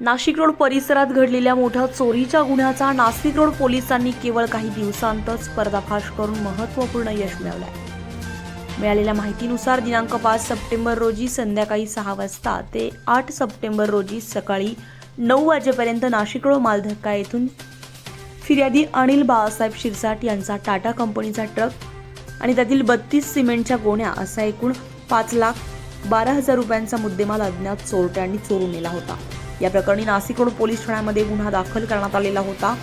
Nashik road परिसरात घडलेल्या मोठ्या चोरीच्या गुन्ह्याचा नाशिक रोड पोलिसांनी केवळ काही दिवसांतच पर्दाफाश करून महत्त्वपूर्ण यश मिळवलंय. मिळालेल्या माहितीनुसार दिनांक पाच सप्टेंबर रोजी संध्याकाळी सहा वाजता ते आठ सप्टेंबर रोजी सकाळी नऊ वाजेपर्यंत नाशिक रोड मालधक्का येथून फिर्यादी अनिल बाळासाहेब शिरसाट यांचा टाटा कंपनीचा ट्रक आणि त्यातील बत्तीस सिमेंटच्या गोण्या असा एकूण पाच लाख बारा हजार रुपयांचा मुद्देमाल अज्ञात चोरट्यांनी चोरून नेला होता. या प्रकरणी नाशिक रोड पोलीस ठाण्यामध्ये गुन्हा दाखल करण्यात आलेला होता.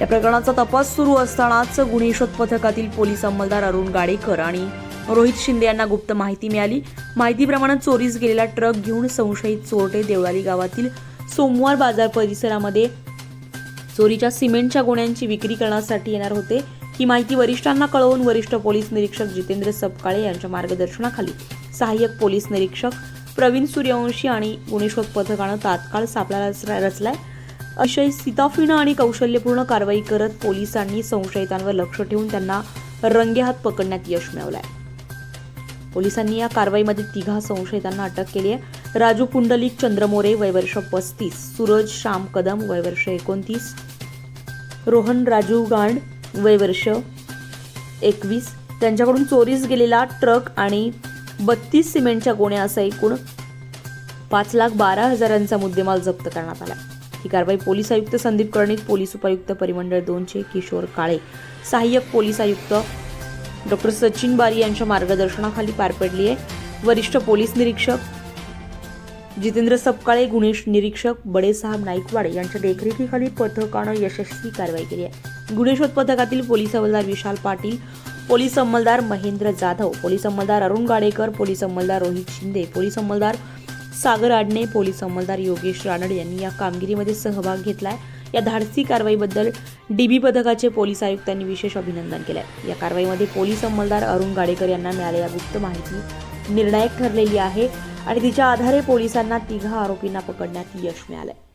या प्रकरणाचा तपास सुरू असतानाच गुन्हे शोध पथकातील पोलीस अंमलदार अरुण गाडेकर आणि रोहित शिंदे यांना गुप्त माहिती मिळाली. माहितीप्रमाणे चोरीस गेलेला ट्रक घेऊन संशयित चोरटे देवळाली गावातील सोमवार बाजार परिसरामध्ये चोरीच्या सिमेंटच्या गोण्यांची विक्री करण्यासाठी येणार होते. ही माहिती वरिष्ठांना कळवून वरिष्ठ पोलीस निरीक्षक जितेंद्र सपकाळे यांच्या मार्गदर्शनाखाली सहाय्यक पोलीस निरीक्षक प्रवीण सूर्यवंशी आणि गुणेश्वर पथकानं तात्काळ सापळा रचला- रचलाय. अशय सीताफीनं आणि कौशल्यपूर्ण कारवाई करत पोलिसांनी संशयितांवर लक्ष ठेवून त्यांना रंगेहात पकडण्यात यश मिळवलंय. पोलिसांनी या कारवाईमध्ये तिघा संशयितांना अटक केली आहे. राजू पुंडलिक चंद्रमोरे वयवर्ष पस्तीस सूरज श्याम कदम वयवर्ष एकोणतीस रोहन राजू गांड वयवर्ष एकवीस. त्यांच्याकडून चोरीस गेलेला ट्रक आणि बत्तीस सिमेंटच्या गोण्या असा एकूण पाच लाख बारा हजारांचा मुद्देमाल जप्त करण्यात आला. ही कारवाई पोलीस आयुक्त संदीप कर्णिक पोलीस उपायुक्त परिमंडळ दोनचे किशोर काळे सहाय्यक पोलीस आयुक्त डॉक्टर सचिन बारी यांच्या मार्गदर्शनाखाली पार पडली आहे. वरिष्ठ पोलीस निरीक्षक जितेंद्र सपकाळे गुन्हे निरीक्षक बडेसाहेब नाईकवाडे यांच्या देखरेखीखाली पथकानं यशस्वी कारवाई केली आहे. गुन्हे शोध पथकातील पोलीस हवालदार विशाल पाटील पोलीस अंमलदार महेंद्र जाधव पोलीस अंमलदार अरुण गाडेकर पोलीस अंमलदार रोहित शिंदे पोलीस अंमलदार सागर आडणे पोलीस अंमलदार योगेश रानड यांनी या कामगिरीमध्ये सहभाग घेतलाय. या धाडसी कारवाईबद्दल डीबी पथकाचे पोलीस आयुक्तांनी विशेष अभिनंदन केलंय. या कारवाईमध्ये पोलीस अंमलदार अरुण गाडेकर यांना मिळालेल्या गुप्त माहिती निर्णायक ठरलेली आहे आणि तिच्या आधारे पोलिसांना तिघा आरोपींना पकडण्यात यश मिळालंय.